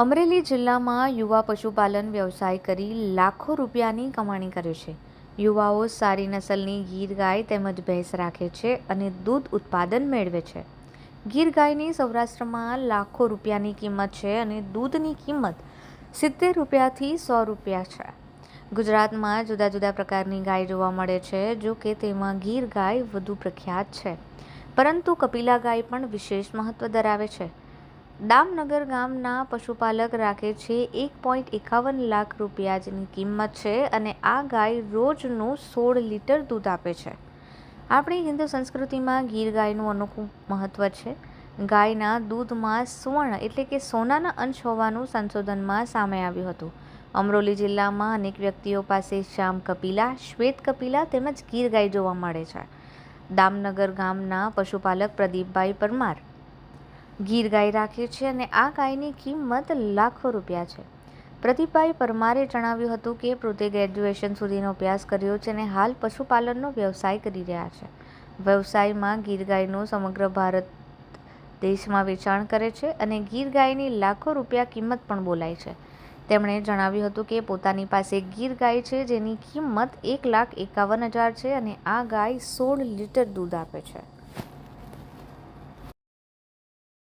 અમરેલી જિલ્લામાં યુવા પશુપાલન વ્યવસાય કરી લાખો રૂપિયાની કમાણી કરે છે. યુવાઓ સારી નસલની ગીર ગાય તેમજ ભેંસ રાખે છે અને દૂધ ઉત્પાદન મેળવે છે. ગીર ગાયની સૌરાષ્ટ્રમાં લાખો રૂપિયાની કિંમત છે અને દૂધની કિંમત સિત્તેર રૂપિયાથી સો રૂપિયા છે. ગુજરાતમાં જુદા જુદા પ્રકારની ગાય જોવા મળે છે, જો કે તેમાં ગીર ગાય વધુ પ્રખ્યાત છે. પરંતુ કપિલા ગાય પણ વિશેષ મહત્ત્વ ધરાવે છે. દામનગર ગામના પશુપાલક રાખે છે એક પોઈન્ટ એકાવન લાખ રૂપિયા જેની કિંમત છે અને આ ગાય રોજનું સોળ લીટર દૂધ આપે છે. આપણી હિન્દુ સંસ્કૃતિમાં ગીર ગાયનું અનોખું મહત્ત્વ છે. ગાયના દૂધમાં સુવર્ણ એટલે કે સોનાના અંશ હોવાનું સંશોધનમાં સામે આવ્યું હતું. અમરોલી જિલ્લામાં અનેક વ્યક્તિઓ પાસે શ્યામ કપિલા, શ્વેત કપિલા તેમજ ગીર ગાય જોવા મળે છે. દામનગર ગામના પશુપાલક પ્રદીપભાઈ પરમાર ગીર ગાય રાખે છે અને આ ગાયની કિંમત લાખો રૂપિયા છે. પ્રતિભાઈ પરમારે જણાવ્યું હતું કે, પોતે ગ્રેજ્યુએશન સુધીનો અભ્યાસ કર્યો છે અને હાલ પશુપાલનનો વ્યવસાય કરી રહ્યા છે. વ્યવસાયમાં ગીર ગાયનું સમગ્ર ભારત દેશમાં વેચાણ કરે છે અને ગીર ગાયની લાખો રૂપિયા કિંમત પણ બોલાય છે. તેમણે જણાવ્યું હતું કે, પોતાની પાસે ગીર ગાય છે જેની કિંમત એક લાખ એકાવન હજાર છે અને આ ગાય સોળ લીટર દૂધ આપે છે.